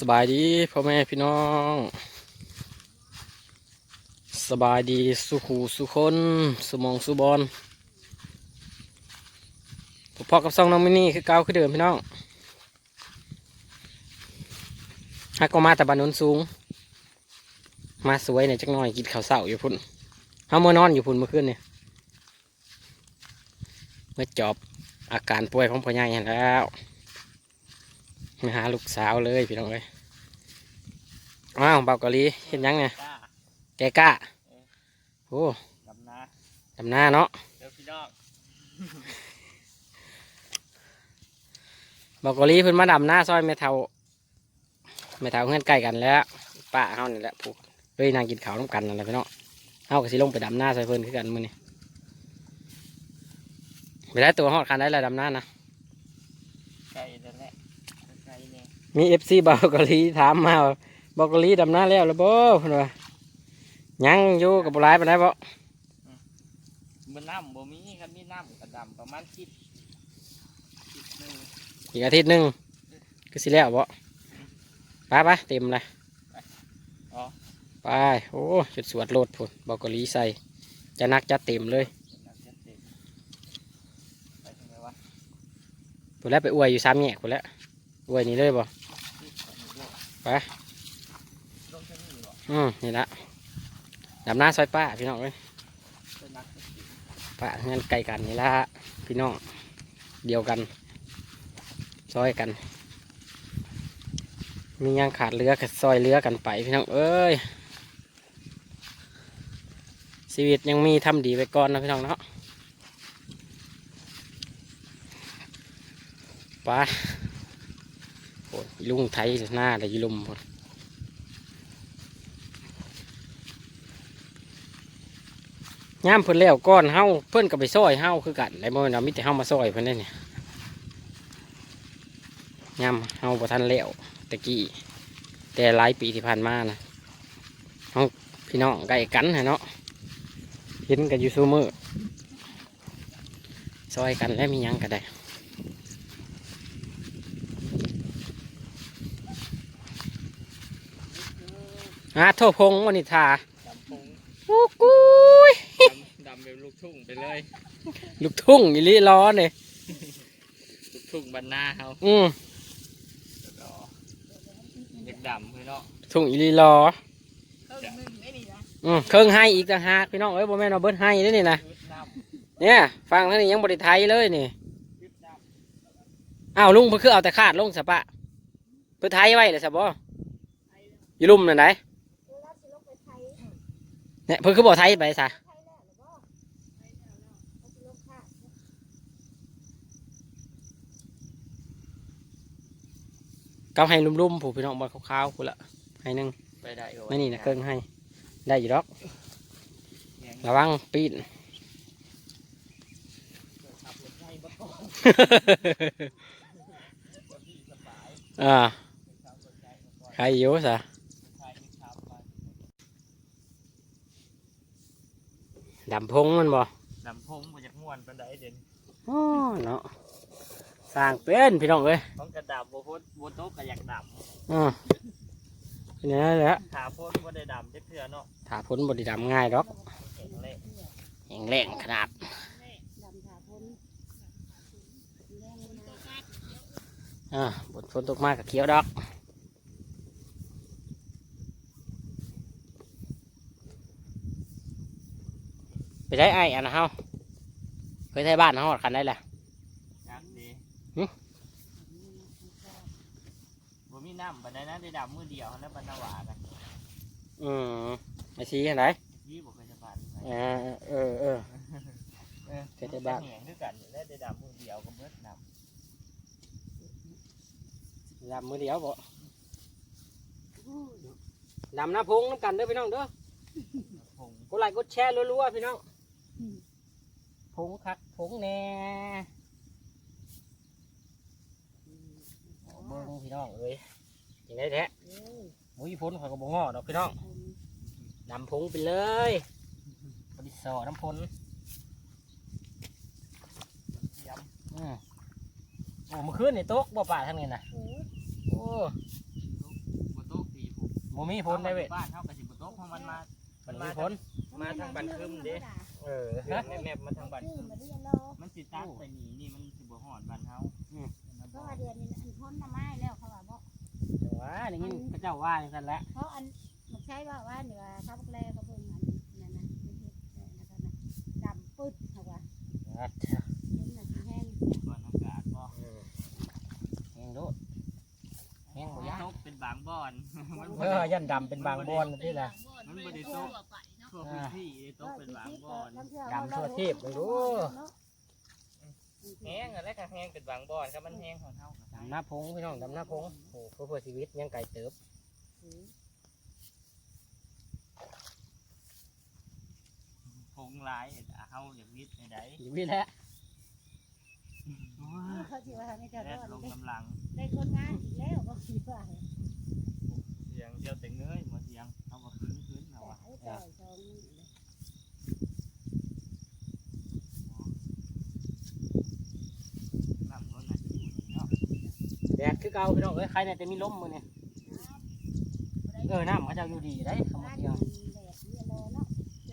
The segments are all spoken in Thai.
สบายดีพ่อแม่พี่น้อง สบายดีสุขูสุคนสมองสุบอลพอกับซองน้องมินี่คือเก่าคือเดิมพี่น้องฮักก็มาแต่บานโนนสูง มาสวยเนี่ยจักหน่อยกินข้าวเสาอยู่พุ่นเฮาเมื่อนอนอยู่พุ่นเมื่อคืนเนี่ยเมื่อจอบอาการป่วยของพ่อใหญ่แล้วมาหาลูกสาวเลยพี่น้องเอ้ย อ้าวเบาเกาหลีเห็นยังไงจ้าแกกล้าโอ้ดำนาดำหน้าเนาะเดี๋ยวพี่น้องเบาเกาหลีเพิ่นมาดำหน้าซอยแม่เทาแม่เทาเงื่อนใกล้กันแล้วป้าเฮานี่แหละผู้เฮ้ยนางกินข้าวน้ำกันนั่นแหละพี่น้องเฮาก็สิลงไปดำหน้าซอยเพิ่นคือกันมื้อนี้ไปได้ตัวฮอดคันได้แล้วดำหน้านะไก่นั่นแหละไก่เนี่ยมีเอฟซีเบาเกาหลีถามมาว่าเบาเกาหลีดำหน้าแล้วหรือบ่เพิ่นว่ายังอยู่กับบ่หลายปานใดบ่มันน้ำบ่มีครับมีน้ำกระดำประมาณคิดคิดหนึ่งอีกอาทิตย์หนึงก็สิแล้วบ่ไปไปเต็มเลยอ๋อไปโอ้จุดสวดโลดพุ่นเบาเกาหลีใส่จะนักจะเต็มเลยน้ำเจ็ดเต็มไปทางไหนวะพุ่นแล้วไปอวยอยู่ซ้ำแง่พุ่นแล้วอวยนี่เลยบ่ไปลงทางนี้บ่ อืมนี่ละดำหน้าซอยป้าพี่น้องเอ้ยป็นนักกินป้าเงินไกลกันนี่ละพี่น้องเดียวกัน ซอยกัน มียังขาดเรือก็ซอยเรือกันไปพี่น้องเอ้ยชีวิตยังมีทำดีไปก่อนนะพี่น้องเนาะปโอ้ยลุงไทยหน้าแต่ยลุมพุ่น ย่ามเพิ่นแล้วก้อนเฮาเพิ่นก็ไปซอยเฮาคือกันได้บ่แม่นว่ามีแต่เฮามาซอยเพิ่นได้เนี่ยย่ามเฮาบ่ทันแล้วตะกี้แต่หลายปีที่ผ่านมานะเฮาพี่น้องใกล้กันหั่เนาะเห็นกันอยู่ซุมื้อซอยกันแล้วมีหยังก็ได้อาโทษพงวันนิทา ดำพงอู้กุยดำดำเป็นลูกทุ่งไปเลย ลูกทุ่งอีหลีร้อนเลยลูกทุ่งบรรณาเขาอืมเด็กดำพี่น้องทุ่งอีหลีรอเครื่องหนึ่งไม่ดีนะอืมเครื่องให้อีกต่างหากพี่น้องเอ้ยบ่แม่นเอาเบิดให้เด้อนี่นะยึดน้เนี่ยฟังท่างนี้ยังบริไทยเลยนี่ำยึดน้อ้าวลุงเพิ่นคือเอาแต่ขาดลงสะปะเพิ่นไทยไว้เลยสะบ่อยู่ลุ่มนั่นไหน เวลาสิลงไปไทย เนี่ยเพิ่นคือบ่ไทยไปซะไทยแล้วหรือบ่ไทยแล้วเอาสิลงค่ะเกาให้ลุ่มๆผู้พี่น้องบ่ขาวๆพุ่นละให้หนึงำไปได้ก็ไม่นี่นะเครื่องให้ ได้อยู่ดอกยังระวังปีนขับรถให้บ่ก่อนอ่าขับรถให้บ่ก่อนใครอยู่ซะ ใครที่ขับมา ดำพงมันบ่ดำพงมาจากม่วนปันไดเด่นอ๋อเนาะสร้างเป็นพี่น้องเอ้ยต้องกระดับโบโพสโบโต๊ะก็อยากดอ่าเนี่ยแหละำขาโพสก็ได้ดำจะเพื่อเนาะถ้าพ้นบไดดำง่ายดอกเห็นเลยแข็งแรงขนาดดำขาพ้นแรงมากอ่าบนฝนตกมากกับเขียวดอก ไปได้ไอ้อันนะเฮาเคยใช้บ้านเฮาคันได้แหละยักษ์ดีหึบ่มีน้ำปันไดนะได้ดำมือเดียวนะปันนาวากันอืมไอ้ชี้อันไหนยี่บอกเคยจะผ่านอ่าเออเออเคยได้บ้างแหงด้วยกันอยู่แล้วได้ดำมือเดียวก็เบิดดดำมือเดียวบ่ดำน้ำพงน้ำกันเด้อพี่น้องเด้อำพงกดไลค์กดแชร์รัวๆพี่น้อง พงคักพงแหน่เอาเบิ้งพี่น้องเอ้ยยังไงแท้เอ้ยมุ้ยพ้นข่อยก็บ่งอดอกพี่น้องคนดำพงไปเลยบริสอน้ำพลเทียมอืมโอ้เมื่อคืนนี่ตกบ่ป่าทางนี้นะโอ้ยโอ้บ่มีพ้นได้เว้ยบ้านเฮาก็สิบ่ตกเพราะมันมา มันมีพ้น มาทางบ้านคึมเด้เออเดือนแม่ๆมาทางบ้านคืคึอมมาเรียนโลมันสิตัดไปนี่นี่มันสิบ่ฮอดบ้านเฮาเพราะว่าเดือนนี้อันพ้นมาไม้แล้วเขาว่าบ่จังหว่าอย่างนี้พระเจ้าว่าอย่างนั้นแหละเพราะอันมันใช้ว่าว่าเหนือทับแกลก็เพิ่งอันนั่นนะมันเฮ็ดเออนะครับนะดำปึ๊ดเขาว่าอะมันน่ะสิแห้งก่อนอากาศบ่อืมแห้งโดดแห้งบ่ยากตกเป็นบางบ่อนมันเออยันดำเป็นบางบอนนี่แหละมันบ่ได้ตก ทั่วพื้นที่ได้ตกเป็นบางบ่อนดำทั่วทีบเลยรู้แห้งอะไรก็แห้งเป็นบางบ่อนครับมันแห้งของเฮาก็ดำหน้าพงพี่น้องดำหน้าพงโอ้เพื่อเพื่อชีวิตยังไก่เติบพงหลายอะเฮาอยากวิทย์ใดชีวิตแหละๆเขาสิว่าไม่จะแดรดอดลงได้กำลังได้คนงานอีกแล้วก็คิดว่าเสียงเดียวแต่เงยมาเสียงเอามาคืนคื นเอาวะไอ้ต่องน้ำล้นน่ะอยู่เนาะแดดคือเก่าพี่น้องเอ้ยใครเนี่ยจะมีลมมือเนี่ยเออน้ำเขาจะอยู่ดีได้คำว่าบ้านเที่ยงแดดเรียนเนาะ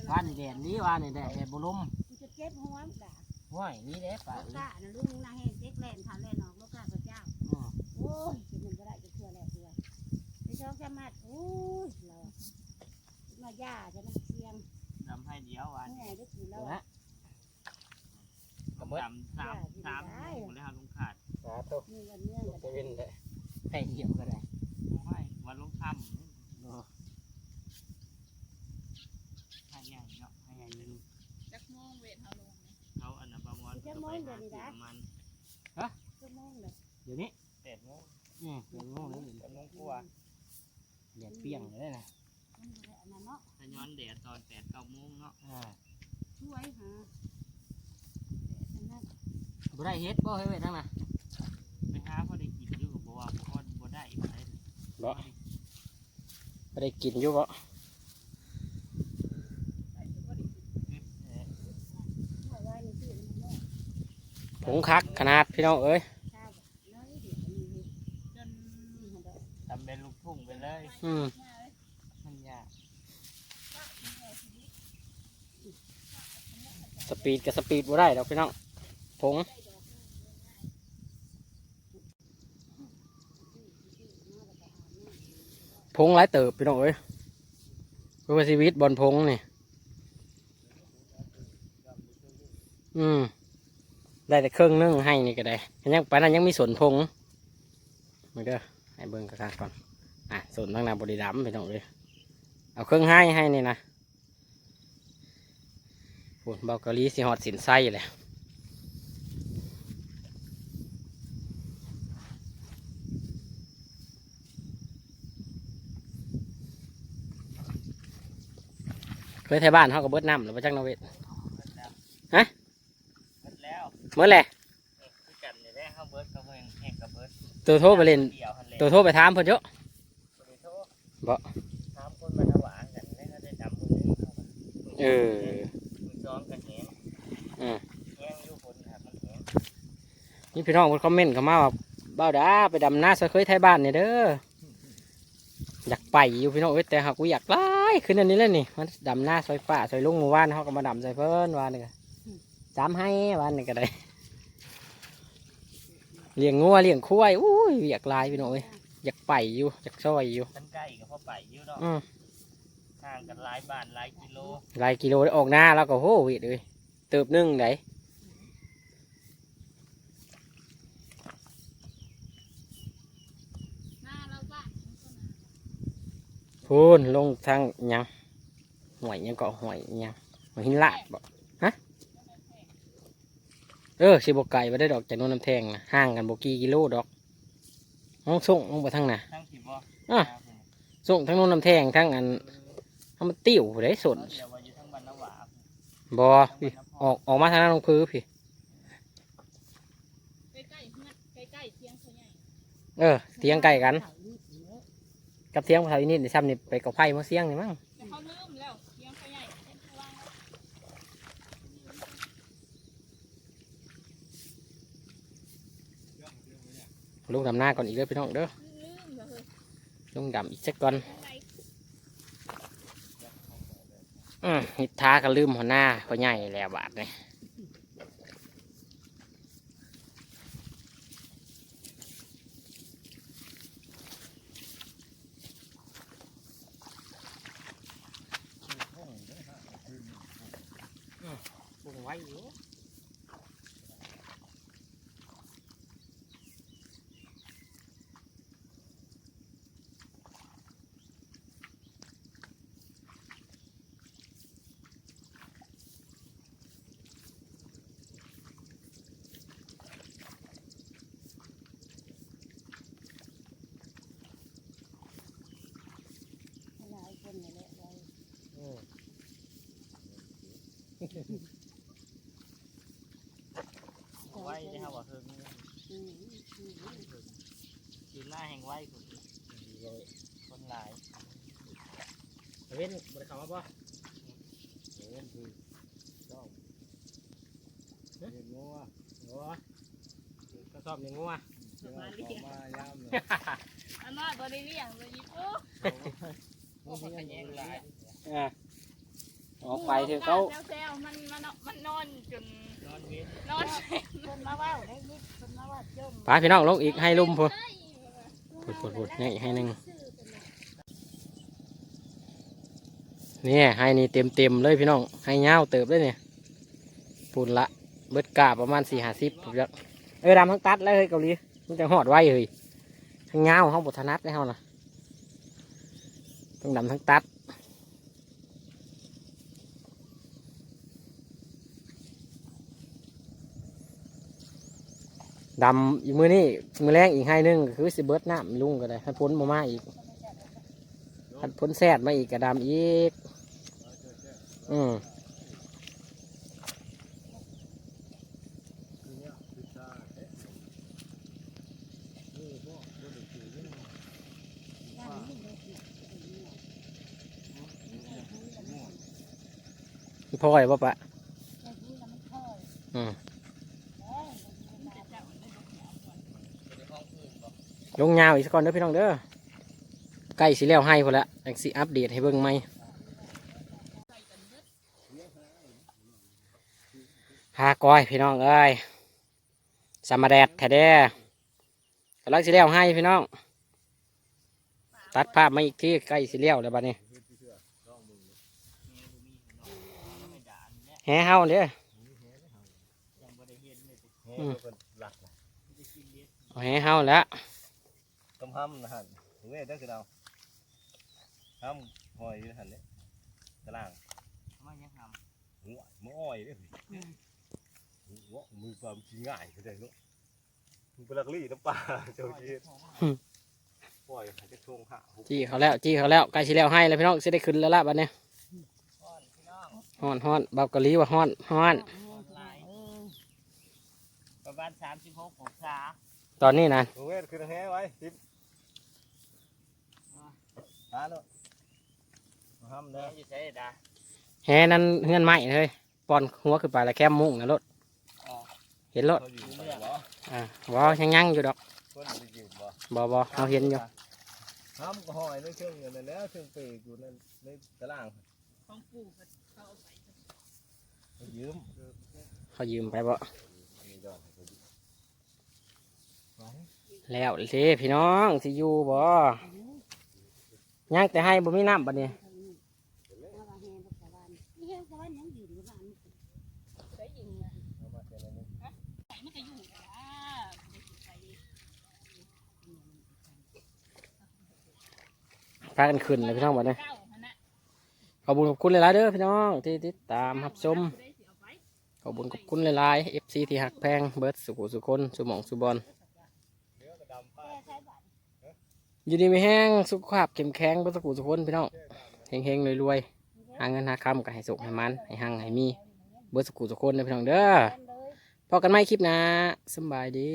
ว่านนี่แดดนี้ว่านนี่แดดแดดบุลมกูจะเก็บหัวด่าห้วยนี่แหละป่าลูกกะนะลูกนางเฮงเด็กแล่นผ่านแล่นออกลูกกะพระเจ้า โอ้ยจะมันก็ได้จะเชื่อแล้วเชื่อในช่องสมัดโอ้ย เรามาย่าจะนักเสียงดำให้เดียววันแม่ได้กินแล้วนะดำสามสามหมูเลยครับลุงขาดสาธุมีวันเนื่องกันจะเป็นได้ให้เหี่ยวก็ได้ไม่วันลุงค่ำเนาะให้ใหญ่เนาะให้ใหญ่หนึ่งจักโมงเวทเฮาลงเนี่ยเขาอันนั้นประมวลก็ไปหาซื้อประมาณชั่วโมงเลยเดี๋ยวนี้แปดโมงอืมเป็นงูนี่แปดโมงกว่าแดดเปรี้ยงเลยนะมันบ่ได้ อันนั้นเนาะถ้าย้อนแดดตอนแปดเก้าโมงเนาะอ่าช่วยหาอันนั้นบ่ได้เฮ็ดบ่เฮ้ยเว้ทั้งน่ะไปหาพอได้กินอยู่กับบัวพอบ่ได้อีกเลยบ่บ่ได้กินอยู่บ่ช่วยไว้ในที่มันเนาะผงคักขนาดพี่น้องเอ้ยเดียวนี่เฮ็ด จน นี่หั่นเด้อ ทำเป็นลูกทุ่งไปเลย อืม ง่ายเลย มันยาก ส ปีดกับสปีดบ่ได้ดอกพี่น้องผงผงหลายเติบพี่น้องเอ้ยเพื่อชีวิตบอลพงนี่ อืม ได้แต่เครื่องนึ่งให้นี่ก็ได้ยังไปนั้นยังมีส่วนพงมาเด้อให้เบิ่งกระคักก่อน อะส่วนทางนาบริดัมพี่น้องเอ้ยเอาเครื่องให้ให้นี่นะ พูดเบาเกาหลีสิฮอดสินไส้เลยเคยไทยบ้านเขาก็เบิดน้ำหรือว่าจังนเวทหมดแล้วฮะหมดแล้วเมื่อแหละคือกันนี่แหละเขาเบิร์ดเขาเพิ่งแหกกับเบิร์ดตัวโทรไปเล่นเดี่ยวหันเลยตัวโทรไปถามเพิ่นเยอะบ่ได้โทรบ่ถามคนมาถวางกันไม่เขาได้ดำมือหนึ่งเขาก็เออมือซ้อมกันแหง อืม แห้งอยู่คนครับมันแห้ง นี่ พี่น้องเพิ่นคอมเมนต์เข้ามาว่าเบ้าดาไปดำนาซะเคยไทยบ้านนี่เด้ออยากไปอยู่พี่น้องเอ้ยแต่หากกูอยากไล่ขึ้นอันนี้แล้วนี่มันดำนาซอยป่าซอยลุงหมู่บ้านเขาก็มาดำใส่เพิ่นวานนี่ก็จำให้วานนี่ก็ได้เลี้ยงงัวเลี้ยงควายอุ้ยอยากลายพี่น้องเอ้ยอยากไปอยู่อยากซอยอยู่มันใกล้กับพ่อไปอยู่เนาะอืมห่างกันหลายบ้านหลายกิโลหลายกิโลได้ออกหน้าแล้วก็โหวิเลยเติบหนึงไหน หน้าเราบ้านมันก็นา พูนลงทางหยังห่วยหยังเกาะห่วยหยังห่วยหินลาดบ่ฮะเออสิบไก่มาได้ดอกจากโน้นน้ำแทงนะห่างกันบกี่กิโลดอกน้องส่งลงไปทางน่ะทั้งสิบ่อะส่งทั้งโน้นน้ำแทงทั้งอันทำมันติ้วได้สนเดี๋ยวว่าอยู่ทั้งบ้านนาวาบอพี่ออกออกมาทางนั้นลงพื้นพี่ใกล้ๆเฮือนใกล้ๆเทียงเขาใหญ่เออเทียงไก่กัน กับเสียงภาษาอินเดในซ้ำนี่ไปกับไพ่มาเสียงนี่มั้งเลยมั้งลุงดำหน้าก่อนอีกเด้อพี่น้องเด้อลุงดำอีกสักก่อนไปอืมนิทาก็ลืมหัวหน้าหัวใหญ่แล้วบาทนี่ ไว้ได้ครับว่าเฮิงอืมอืมอืมกินหน้าแห่งไว้คนคนหลายเว้นบริขารมาป่ะเล่นคือเห็นงัวงัวกระสอบอย่างงัวมาเลี้ยงมายามเลยอันน้อยบ่ได้เลี้ยงเลยอีปุ๊โอ้คนขยันหลายอ่าออกไปเถอะเขาแซวๆมันมันมันนอนจน นอนคนมาว่าได้ยินคนมาว่าจมพาพี่น้องลงอีกให้ลุ่มพูดพูดพูดนี่ให้หนึ่งนี่ให้นี่เต็มเต็มเลยพี่น้องให้เงาเติบเลยเนี่ยปุ่นละเบิดกาประมาณสี่ห้าสิบผมจะเออดำทั้งตัดแล้วเฮ้ยเกาหลีมันจะหอดไว้เฮ้ยทั้งเงาวเขาบทนัดได้เขานะทั้งดำทั้งตัด ดำอีกมือนี่มือแรงอีกให้หนึงคือสิเบิร์ดน้ำลุงก็ได้ให้พ้นมามาอีกให้พ้นแซดมาอีกกระดำอีก อืมย่านนี้เลยเนี่ยพ่อยป่ะปะอ่าไม่ค่อยอืม เอ้ย ลงยาวอีกสักก่อนเด้อพี่น้องเด้อใกล้สิแล้วให้พอละจังสิอัปเดตให้เบิ่งไหมหากอยพี่น้องเอ้ยสมาแดดแท้เด้กำลังสิแล้วให้พี่น้อง ตัดภาพมาอีกทีใกล้สิแล้วแล้วบัดนี้านนี่ยแห่เฮาเด้อแห่เฮาแล้ว ต้มห้ำนะฮะถึงเว้ยได้คือเราห้ำหอยอยู่นะฮะเนี่ยตารางมันยังทหัวมืออ้อยเลยหัวมือความกินง่ายเข้าใจเนาะมือปลักลี่น้ำปลาเจ้าจีนปล่อยให้จะช่วงห้าหกจี้เขาแล้วจี้เขาแล้วใกล้สิแล้วให้แล้วพี่น้องสิได้ขึ้นแล้วล่ะบัดนี้ำก้อนพี่น้องฮ้อนฮ้อนเบาเกาหลีว่าฮ้อนฮ้อนหลายประมาณสามสิบหกองศาตอนนี้นะถึงเว้ยคือแห้ไว้ ทิปตาเนาะห้ำแม่เด้ออยู่ใช่ดาแห่นั้นเฮือนใหม่เลยปอนหัวขึ้นไปแล้วแคมมุ้งนะรถอ๋อเห็นรถเขาอยู่ไปบ่อ่าบ่ยังยังอยู่ดอกคนไปยืมบ่บ่บ่เราเห็นอยู่ห้ำก็หอยในเครื่องเงินนั่นแล้วเครื่องเปรย์อยู่ในในตารางของปู่เขาเอาไปเขายืมเขายืมไปบ่มีดอกให้เขายืมไว้แล้วเสิพี่น้องสิอยู่บ่ ยังแต่ให้บ่มีน้ำบัดนี้พากันขึ้นเลยพี่น้องบัดนี้เก้าหันน่ะขอบคุณขอบคุณหลายๆเด้อพี่น้องที่ติดตามรับชมขอบคุณขอบคุณหลายๆ FC ที่หักแพงเบิร์ดสุขุสุคนสุหมองสุบอล เนื้อกระดำป้า แห่ใช้บ้าน ยินดีไม่แห้งสุขภาพเข้มแข็งเบิร์ดสุขุสุขนพี่น้องเฮงเฮงรวยๆหาเงินหาคำก็ให้สุขให้มันให้หังให้มีเบอร์สุขุสุลนนะพี่น้องเด้อพอกันไม่คลิปนะสบายดี